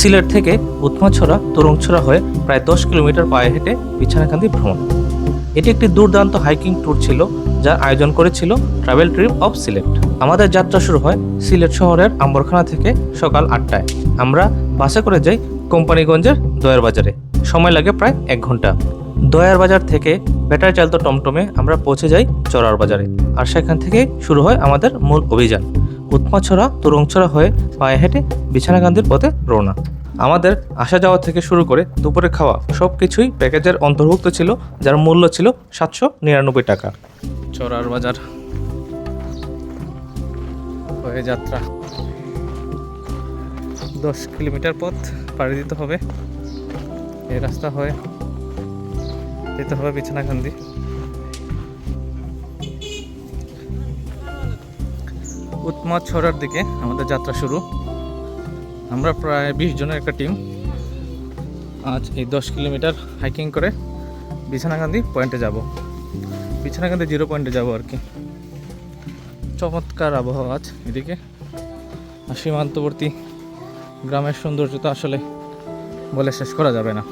সিলেট থেকে উৎমাছড়া তরুংছড়া হয়ে প্রায় দশ কিলোমিটার পায়ে হেঁটে বিছানাকান্দি ভ্রমণ। এটি একটি দুর্দান্ত হাইকিং ট্যুর ছিল, যার আয়োজন করেছিল ট্রাভেল ট্রিপ অফ সিলেট আমাদের যাত্রা শুরু হয় সিলেট শহরের আম্বরখানা থেকে সকাল আটটায়। আমরা বাসে করে যাই কোম্পানিগঞ্জের দয়ার বাজারে। সময় লাগে প্রায় এক ঘণ্টা। দয়ার বাজার থেকে ব্যাটারি চালিত টমটমে আমরা পৌঁছে যাই চড়ার বাজারে। আর সেখান থেকে শুরু হয় আমাদের মূল অভিযান। উৎমাছড়া তুরংছড়া হয়ে পায়ে হেঁটে বিছানা বিছানাকান্দির পথে রওনা। আমাদের আসা যাওয়া থেকে শুরু করে দুপুরে খাওয়া সব কিছুই প্যাকেজের অন্তর্ভুক্ত ছিল, যার মূল্য ছিল সাতশো নিরানব্বই টাকা। চড়ার বাজার হয়ে যাত্রা। দশ কিলোমিটার পথ পাড়ি দিতে হবে। এই রাস্তা হয়ে যেতে হবে বিছানা বিছানাকান্দি। উৎমা ছড়ার দিকে আমাদের যাত্রা শুরু। আমরা প্রায় বিশ জনের একটা টিম। আজ এই দশ কিলোমিটার হাইকিং করে বিছানাকান্দি পয়েন্টে যাব। বিছানাকান্দি জিরো পয়েন্টে যাব আর কি। চমৎকার আবহাওয়া আজ এদিকে। আর সীমান্তবর্তী গ্রামের সৌন্দর্য তো আসলে বলে শেষ করা যাবে না।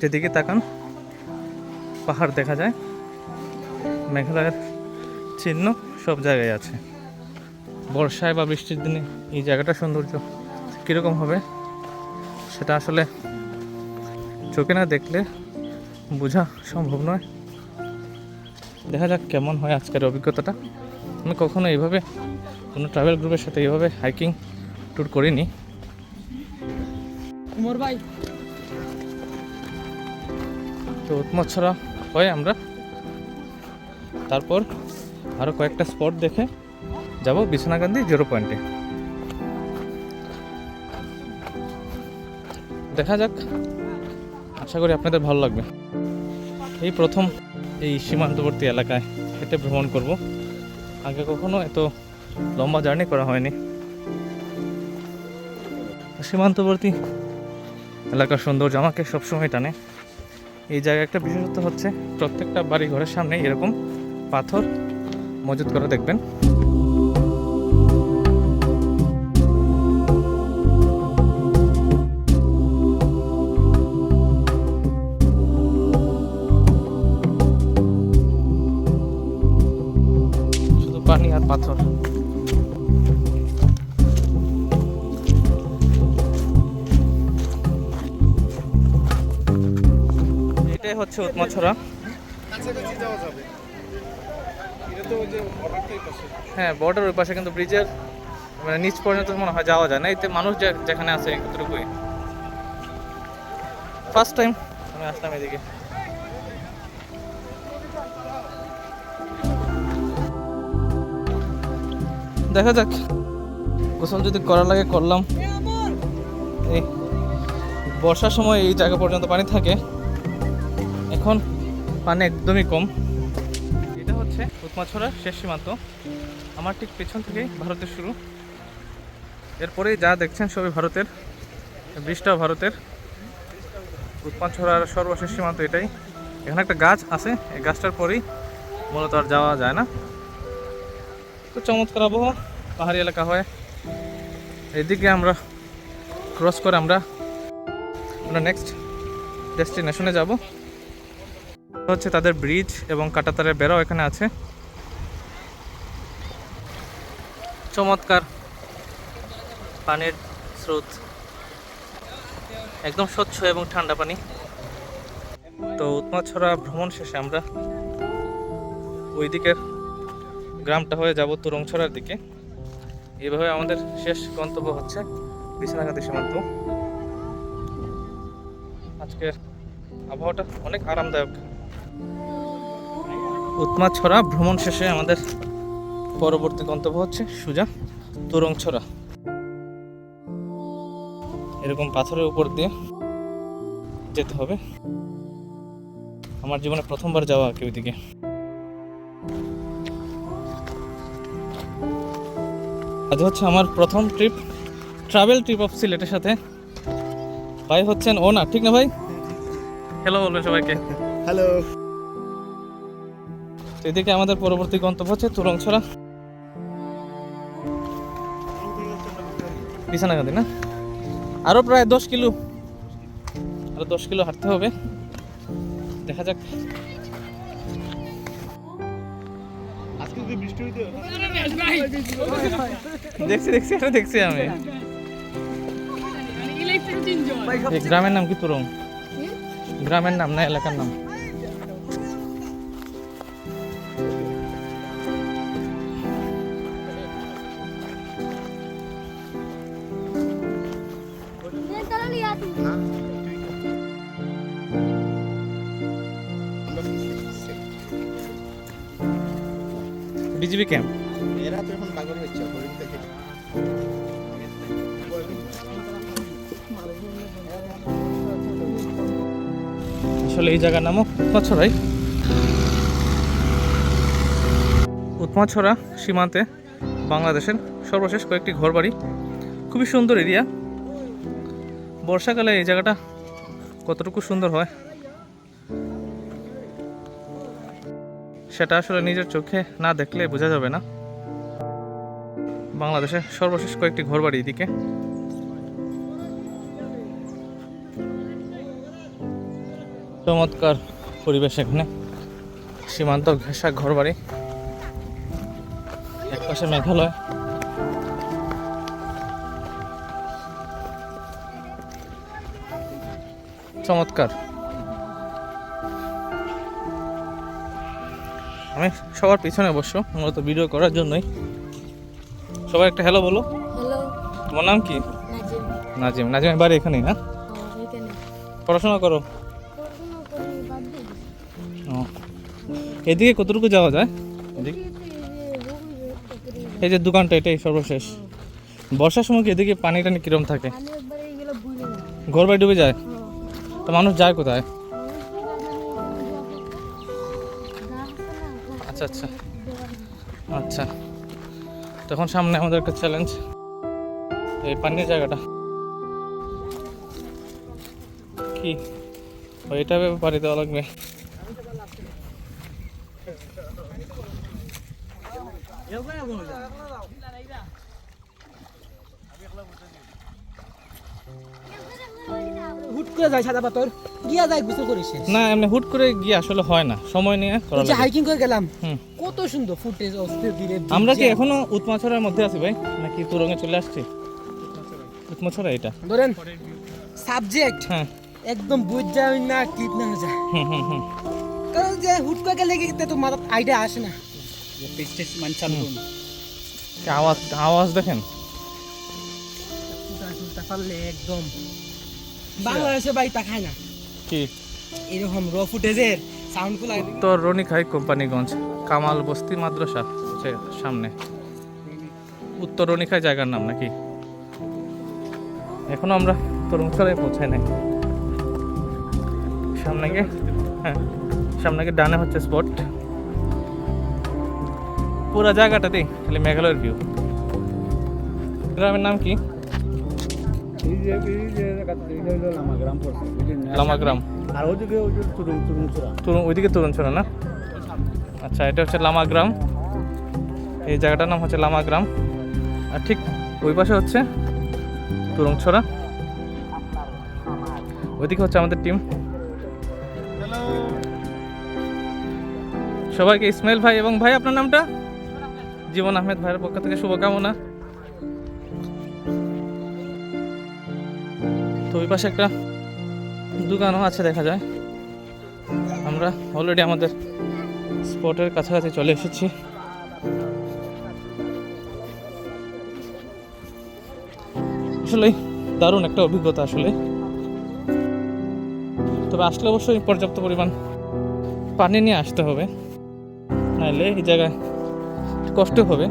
যেদিকে তাকান, পাহাড় দেখা যায়। মেঘালয়ের চিহ্ন সব জায়গায় আছে। বর্ষায় বা বৃষ্টির দিনে এই জায়গাটা সৌন্দর্য কীরকম হবে সেটা আসলে চোখে না দেখলে বোঝা সম্ভব নয়। দেখা যাক কেমন হয় আজকের অভিজ্ঞতাটা। আমি কখনো এইভাবে কোনো ট্রাভেল গ্রুপের সাথে এইভাবে হাইকিং ট্যুর করিনি। ভাই। তো উৎমৎসরা হয় আমরা তারপর আরও কয়েকটা স্পট দেখে যাব বিছনাকান্দি জিরো পয়েন্টে। দেখা যাক। আশা করি আপনাদের ভালো লাগবে। এই প্রথম এই সীমান্তবর্তী এলাকায় হেঁটে ভ্রমণ করব। আগে কখনো এত লম্বা জার্নি করা হয়নি। সীমান্তবর্তী এলাকার সৌন্দর্য আমাকে সবসময় টানে। এই জায়গায় একটা বিশেষত্ব হচ্ছে প্রত্যেকটা বাড়ি ঘরের সামনে এরকম পাথর মজুত করা দেখবেন। শুধু পানি আর পাথর। এটাই হচ্ছে উৎমাছড়া কাছাকাছি যাওয়া যাবে এটা তো ওই যে বর্ডারটাই পাশে হ্যাঁ বর্ডার ওই পাশে, কিন্তু ব্রিজের মানে নিচ পর্যন্ত মনে হয় যাওয়া যায় না। এতে মানুষ যেখানে আছে এতটুকুই ফার্স্ট টাইম আমি আসলাম এদিকে। দেখা যাক। গোসল যদি করা লাগে করলাম। এই বর্ষার সময় এই জায়গা পর্যন্ত পানি থাকে। এখন পানি একদমই কম। হচ্ছে উৎমাছড়ার শেষ সীমান্ত। আমার ঠিক পেছন থেকেই ভারতের শুরু। এরপরেই যা দেখছেন সবই ভারতের, ব্রিজটাও ভারতের। উৎমাছড়ার সর্বশেষ সীমান্ত এটাই। এখানে একটা গাছ আছে, এই গাছটার পরেই মূলত আর যাওয়া যায় না। তো চমৎকার আবহাওয়া, পাহাড়ি এলাকা হয়। এদিকে আমরা ক্রস করে আমরা আমরা নেক্সট ডেস্টিনেশনে যাব। হচ্ছে তাদের ব্রিজ এবং কাটাতারের বেড়াও এখানে আছে। চমৎকার পানির স্রোত। একদম স্বচ্ছ এবং ঠান্ডা পানি। তো উৎমাছড়া ভ্রমণ শেষে আমরা ওই দিকের গ্রামটা হয়ে যাব তুরংছড়ার দিকে। এভাবে আমাদের শেষ গন্তব্য হচ্ছে বিছানাঘাতি সীমান্ত। আজকের আবহাওয়াটা অনেক আরামদায়ক। উৎমাছড়া ভ্রমণ শেষে আমাদের পরবর্তী গন্তব্য হচ্ছে সুজা তুরংছড়া এরকম পাথরের উপর দিয়ে যেতে হবে। আমার জীবনে প্রথমবার যাওয়া আর কি ওইদিকে। আজ হচ্ছে আমার প্রথম ট্রিপ ট্রাভেল ট্রিপ অফ সিলেটের সাথে। ভাই হচ্ছেন ও না ঠিক না ভাই? হ্যালো বলবেন সবাইকে। হ্যালো তো এদিকে আমাদের পরবর্তী গন্তব্য হচ্ছে তুরংছড়া। বিছানাকান্দি না? আরও প্রায় দশ কিলো। আরও দশ কিলো হাঁটতে হবে। দেখা যাক। দেখছি দেখছি এটা দেখছি আমি। গ্রামের নাম কি? তুরং। গ্রামের নাম না এলাকার নাম? বিজিবি ক্যাম্প এরা তো এখন পাগল হচ্ছে হরিণ দেখে। আসলে এই জায়গার নামও উৎমাছড়াই উৎমাছড়া সীমান্তে বাংলাদেশের সর্বশেষ কয়েকটি ঘরবাড়ি। খুবই সুন্দর এরিয়া। বর্ষাকালে এই জায়গাটা কতটুকু সুন্দর হয়? সেটা আসলে নিজের চোখে না দেখলে বোঝা যাবে না। বাংলাদেশের সর্বশেষ কয়েকটি ঘরবাড়ি এদিকে। চমৎকার পরিবেশ এখানে। সীমান্ত ঘেঁষা ঘরবাড়ি। এক পাশে মেঘালয়। চমৎকার। আমি সবার পিছনে অবশ্য মূলত ভিডিও করার জন্যই। সবাই একটা হ্যালো বলো। তোমার নাম কি? নাজিম। নাজিম। বাড়ি এখানেই না? পড়াশোনা করো। এদিকে কতটুকু যাওয়া যায়? এদিকে? এই যে দোকানটা এটাই সর্বশেষ। বর্ষার সময় কি এদিকে পানি টানি কিরম থাকে ঘর বাড়ি ডুবে যায়। তো মানুষ যায় কোথায়? আচ্ছা আচ্ছা। আচ্ছা। তখন সামনে আমাদের একটা চ্যালেঞ্জ এই পানির জায়গাটা। কি? ও, এটা ভেবে পাড়ি দেওয়া লাগবে। করে যায় সাদা পাথর গিয়া যায় গোসল করিস না এমনি হুট করে গিয়ে আসলে হয় না সময় নিয়ে করা লাগে হাইকিং করে গেলাম হুম। কত সুন্দর ফুটেজ অস্থির ধীরে আমরা কি এখনও উৎমাছড়ার মধ্যে আছি ভাই নাকি তুরঙ্গে চলে আসছি উৎমাছড়া এটা ধরেন সাবজেক্ট হ্যাঁ একদম বুঝ যায় না টিপ না যায় হুম হুম হুম কারণ যে হুট করে গেলে কি তো মাথা আইডিয়া আসে না কি আওয়াজ আওয়াজ দেখেন একদম বাংলাদেশে বাড়ি তাকায় না। কি? এরকম র ফুটেজের সাউন্ডগুলা উত্তর রনিখাই কোম্পানিগঞ্জ কামাল বস্তি মাদ্রাসা সামনে। উত্তর রনিখাই জায়গার নাম নাকি? এখনও আমরা তরুণখালায় পৌঁছাই নাই। সামনে গিয়ে হ্যাঁ সামনে গিয়ে ডানে হচ্ছে স্পট পুরো জায়গাটাতেই খালি মেঘালয়ের ভিউ গ্রামের নাম কি? এই যে এই যে জায়গাতে এটা হলো লামা গ্রাম পড়ছে বুঝলেন? না? লামা গ্রাম। আর ওদিকে ওই যে তুরুং তুরুং চূড়া তরুণ ওইদিকে তরুণছড়া না? আচ্ছা এটা হচ্ছে লামা গ্রাম। এই জায়গাটার নাম হচ্ছে লামা গ্রাম। আর ঠিক ওই পাশে হচ্ছে তুরংছড়া ওইদিকে হচ্ছে আমাদের টিম। সবাইকে ইসমাইল ভাই এবং ভাই আপনার নামটা? জীবন আহমেদ ভাইয়ের পক্ষ থেকে শুভকামনা। তো ওই পাশে একটা দোকানও আছে দেখা যায়। আমরা অলরেডি আমাদের স্পটের কাছাকাছি চলে এসেছি। আসলে দারুণ একটা অভিজ্ঞতা আসলে। তবে আসলে অবশ্যই পর্যাপ্ত পরিমাণ পানি নিয়ে আসতে হবে। নাহলে এই জায়গায় কষ্ট হবে।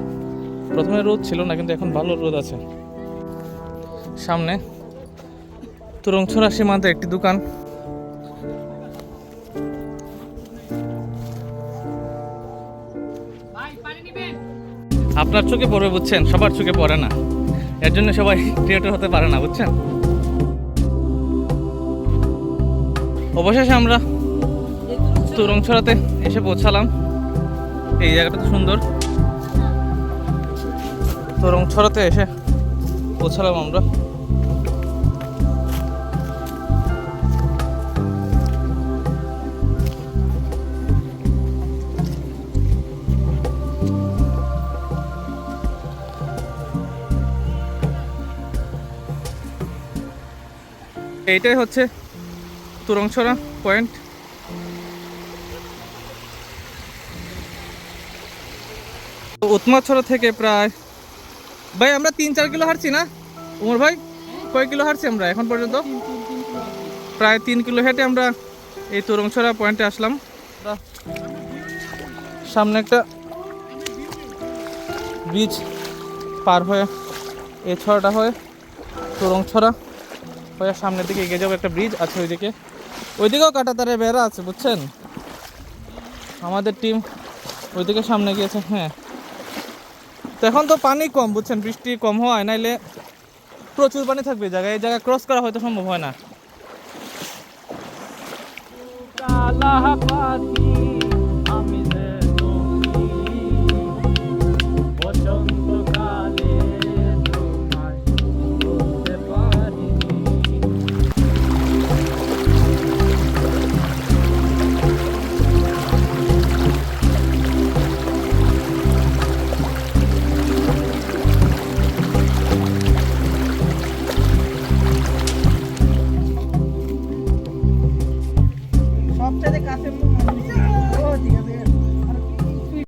প্রথমে রোদ ছিল না, কিন্তু এখন ভালো রোদ আছে। সামনে তুরংছড়া সীমান্তে একটি দোকান। আপনার চোখে পড়বে বুঝছেন, সবার চোখে পড়ে না। এর জন্য সবাই ক্রিয়েটর হতে পারে না, বুঝছেন? অবশেষে আমরা তুরংছড়াতে এসে পৌঁছালাম। এই জায়গাটা তো সুন্দর। তুরংছড়াতে এসে পৌঁছালাম আমরা। এইটাই হচ্ছে তুরংছড়া পয়েন্ট। উৎমাছড়া থেকে প্রায়, ভাই আমরা তিন চার কিলো হারছি না? উমর ভাই, কয় কিলো হারছি আমরা এখন পর্যন্ত? প্রায় তিন কিলো হেঁটে আমরা এই তুরংছড়া পয়েন্টে আসলাম। সামনে একটা ব্রিজ পার হয়ে এই ছড়াটা হয়ে তুরংছড়া। হয়ে সামনের দিকে এগিয়ে যাব, একটা ব্রিজ আছে ওইদিকে। ওইদিকেও কাটাতারে বেড়া আছে, বুঝছেন? আমাদের টিম ওইদিকে সামনে গিয়েছে হ্যাঁ। তো এখন তো পানি কম, বুঝছেন? বৃষ্টি কম হয়, নাইলে প্রচুর পানি থাকবে জায়গায়। এই জায়গা ক্রস করা হয়তো সম্ভব হয় না।